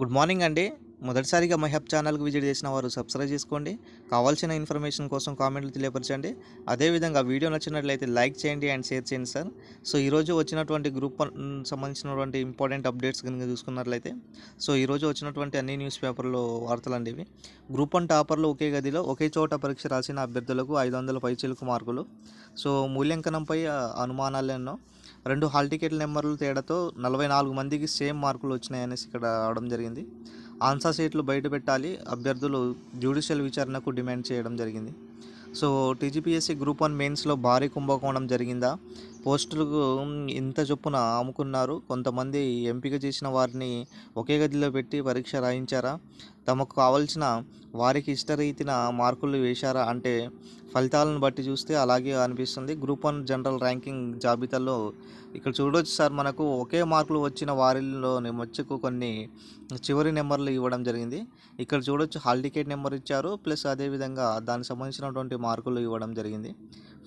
Good morning అండి. మొదటిసారిగా my hub ఛానల్కి విజిట్ చేసిన వారు సబ్స్క్రైబ్ చేసుకోండి. కావాల్సిన ఇన్ఫర్మేషన్ కోసం కామెంట్లు తెలియపరచండి. అదేవిధంగా వీడియో నచ్చినట్లయితే లైక్ చేయండి అండ్ షేర్ చేయండి సార్. సో ఈరోజు వచ్చినటువంటి గ్రూప్ సంబంధించినటువంటి ఇంపార్టెంట్ అప్డేట్స్ కనుక చూసుకున్నట్లయితే సో ఈరోజు వచ్చినటువంటి అన్ని న్యూస్ పేపర్లో వార్తలు అండి ఇవి. గ్రూప్ వన్ టాపర్లు ఒకే గదిలో ఒకే చోట పరీక్ష రాసిన అభ్యర్థులకు ఐదు వందల పైచీలకు మార్కులు. సో మూల్యాంకనంపై అనుమానాలెన్నో అనుమానాలు ఎన్నో. రెండు హాల్ టికెట్ నెంబర్లు తేడాతో నలభై నాలుగు మందికి సేమ్ మార్కులు వచ్చినాయనేసి ఇక్కడ రావడం జరిగింది. ఆన్సర్ సీట్లు బయట పెట్టాలి అభ్యర్థులు జ్యుడిషియల్ విచారణకు డిమాండ్ చేయడం జరిగింది. సో టీజీపీఎస్సీ గ్రూప్ వన్ మెయిన్స్లో భారీ కుంభకోణం జరిగిందా? పోస్టులకు ఇంత చొప్పున అమ్ముకున్నారు కొంతమంది ఎంపిక చేసిన వారిని ఒకే గదిలో పెట్టి పరీక్ష రాయించారా? తమకు కావలసిన వారికి ఇష్టరీతిన మార్కులు వేశారా? అంటే ఫలితాలను బట్టి చూస్తే అలాగే అనిపిస్తుంది. గ్రూప్ వన్ జనరల్ ర్యాంకింగ్ జాబితాలో ఇక్కడ చూడవచ్చు సార్ మనకు ఒకే మార్కులు వచ్చిన వారిలో వచ్చకు కొన్ని చివరి నెంబర్లు ఇవ్వడం జరిగింది. ఇక్కడ చూడొచ్చు హాల్ టికెట్ నెంబర్ ఇచ్చారు. ప్లస్ అదేవిధంగా దానికి సంబంధించినటువంటి మార్కులు ఇవ్వడం జరిగింది.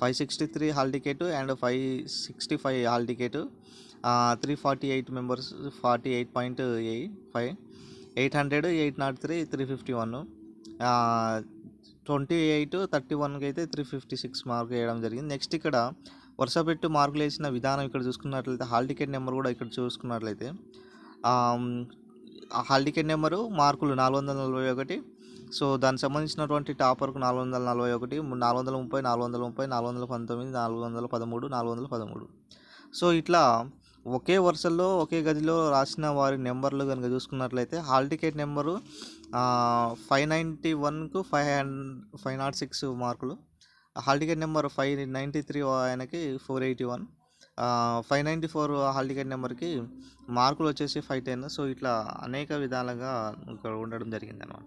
Five sixty three hall ticket and five sixty five hall ticket three forty eight members forty eight point eight five eight hundred eight nought three three fifty one twenty eight thirty వన్కి అయితే three fifty six mark వేయడం జరిగింది. Next ఇక్కడ వరుస పెట్టి మార్కులు వేసిన విధానం ఇక్కడ చూసుకున్నట్లయితే హాల్ టికెట్ నెంబర్ కూడా ఇక్కడ చూసుకున్నట్లయితే హాల్ టికెట్ నెంబరు మార్కులు నాలుగు వందల నలభై ఒకటి సో దానికి సంబంధించినటువంటి టాపర్కు నాలుగు వందల నలభై ఒకటి నాలుగు వందల ముప్పై నాలుగు వందల ముప్పై నాలుగు వందల పంతొమ్మిది నాలుగు వందల పదమూడు నాలుగు వందల పదమూడు. సో ఇట్లా ఒకే వరుసల్లో ఒకే గదిలో రాసిన వారి నెంబర్లు కనుక చూసుకున్నట్లయితే hall ticket number five ninety వన్కు five hundred five nought six మార్కులు. Hall ticket number five ninety three ఆయనకి four eighty one. Five ninety four hall ticket నెంబర్కి మార్కులు వచ్చేసి ఫైవ్ టెన్. సో ఇట్లా అనేక విధాలుగా ఇక్కడ ఉండడం జరిగింది అనమాట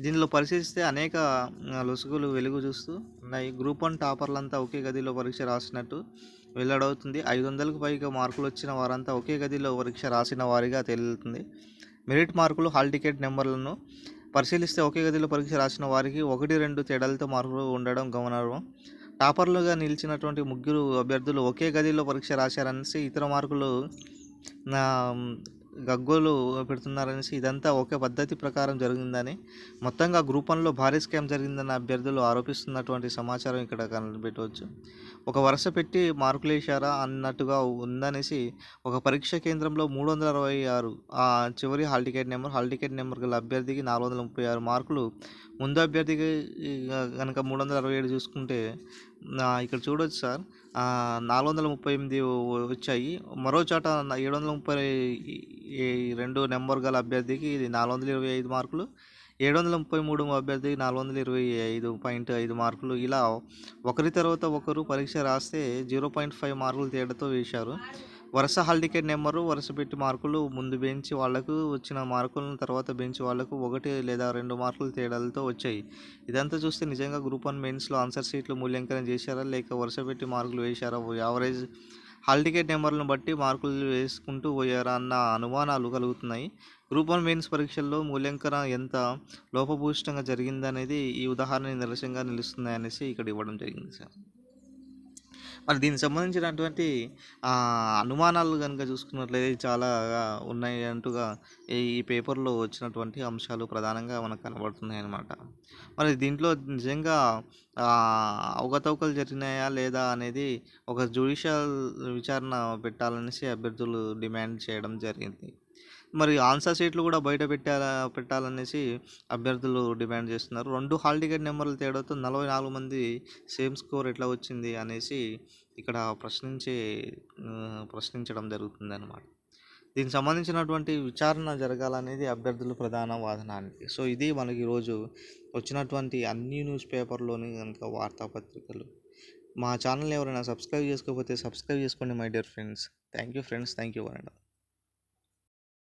దీనిలో పరిశీలిస్తే అనేక లొసుగులు వెలుగు చూస్తూ ఉన్నాయి. గ్రూప్ వన్ టాపర్లంతా ఒకే గదిలో పరీక్ష రాసినట్టు వెల్లడవుతుంది. ఐదు వందలకు పైగా మార్కులు వచ్చిన వారంతా ఒకే గదిలో పరీక్ష రాసిన వారిగా తేలుతుంది. మెరిట్ మార్కులు హాల్ టికెట్ నెంబర్లను పరిశీలిస్తే ఒకే గదిలో పరీక్ష రాసిన వారికి ఒకటి రెండు తేడాలతో మార్కులు ఉండడం గమనార్హం. టాపర్లుగా నిలిచినటువంటి ముగ్గురు అభ్యర్థులు ఒకే గదిలో పరీక్ష రాశారనేసి ఇతర మార్కులు గగ్గోలు పెడుతున్నారనేసి ఇదంతా ఒకే పద్ధతి ప్రకారం జరిగిందని మొత్తంగా గ్రూప్ వన్లో భారీ స్కామ్ జరిగిందని అభ్యర్థులు ఆరోపిస్తున్నటువంటి సమాచారం ఇక్కడ కనిపెట్టవచ్చు. ఒక వరుస పెట్టి మార్కులు వేశారా అన్నట్టుగా ఉందనేసి ఒక పరీక్ష కేంద్రంలో మూడు వందల అరవై ఆరు ఆ చివరి hall ticket number hall ticket number గల అభ్యర్థికి నాలుగు వందల ముప్పై ఆరు మార్కులు. ముందు అభ్యర్థికి కనుక మూడు వందల అరవై ఏడు చూసుకుంటే ఇక్కడ చూడొచ్చు సార్. నాలుగు వందల ముప్పై ఎనిమిది వచ్చాయి. మరో చోట ఏడు వందల ముప్పై రెండు నెంబర్ గల అభ్యర్థికి ఇది నాలుగు వందల ఇరవై ఐదు మార్కులు. ఏడు వందల ముప్పై మూడు అభ్యర్థికి నాలుగు వందల ఇరవై ఐదు పాయింట్ ఐదు మార్కులు. ఇలా ఒకరి తర్వాత ఒకరు పరీక్ష రాస్తే జీరో పాయింట్ ఫైవ్ మార్కులు తేడాతో వేశారు. వరుస హాల్ టికెట్ నెంబరు వరుస పెట్టి మార్కులు ముందు బెంచ్ వాళ్ళకు వచ్చిన మార్కులను తర్వాత బెంచ్ వాళ్ళకు ఒకటి లేదా రెండు మార్కులు తేడాలతో వచ్చాయి. ఇదంతా చూస్తే నిజంగా గ్రూప్ వన్ మెయిన్స్లో ఆన్సర్ షీట్లు మూల్యాంకనం చేశారా? లేక వరుస పెట్టి మార్కులు వేశారా? యావరేజ్ హాల్ టికెట్ నెంబర్లను బట్టి మార్కులు వేసుకుంటూ పోయారా అన్న అనుమానాలు కలుగుతున్నాయి. గ్రూప్ వన్ మెయిన్స్ పరీక్షల్లో మూల్యాంకన ఎంత లోపభూయిష్టంగా జరిగిందనేది ఈ ఉదాహరణ నిరసనగా నిలుస్తుంది అనేసి ఇక్కడ ఇవ్వడం జరిగింది సార్. మరి దీనికి సంబంధించినటువంటి అనుమానాలు కనుక చూసుకున్నట్లయితే చాలా ఉన్నాయి అంటూగా ఈ పేపర్లో వచ్చినటువంటి అంశాలు ప్రధానంగా మనకు కనబడుతున్నాయి అన్నమాట మరి దీంట్లో నిజంగా అవకతవకలు జరిగినాయా లేదా అనేది ఒక జ్యుడిషియల్ విచారణ పెట్టాలనేసి అభ్యర్థులు డిమాండ్ చేయడం జరిగింది. మరి ఆన్సర్ షీట్లు కూడా బయట పెట్టాలా పెట్టాలనేసి అభ్యర్థులు డిమాండ్ చేస్తున్నారు. రెండు హాల్ టికెట్ నెంబర్ల తేడాతో నలభై నాలుగు మంది సేమ్ స్కోర్ ఎట్లా వచ్చింది అనేసి ఇక్కడ ప్రశ్నించే ప్రశ్నించడం జరుగుతుంది అనమాట దీనికి సంబంధించినటువంటి విచారణ జరగాలనేది అభ్యర్థుల ప్రధాన వాదనానికి సో ఇది మనకి ఈరోజు వచ్చినటువంటి అన్ని న్యూస్ పేపర్లోని కనుక వార్తాపత్రికలు. మా ఛానల్ ఎవరైనా సబ్స్క్రైబ్ చేసుకోకపోతే సబ్స్క్రైబ్ చేసుకోండి my dear friends. Thank you friends. Thank you one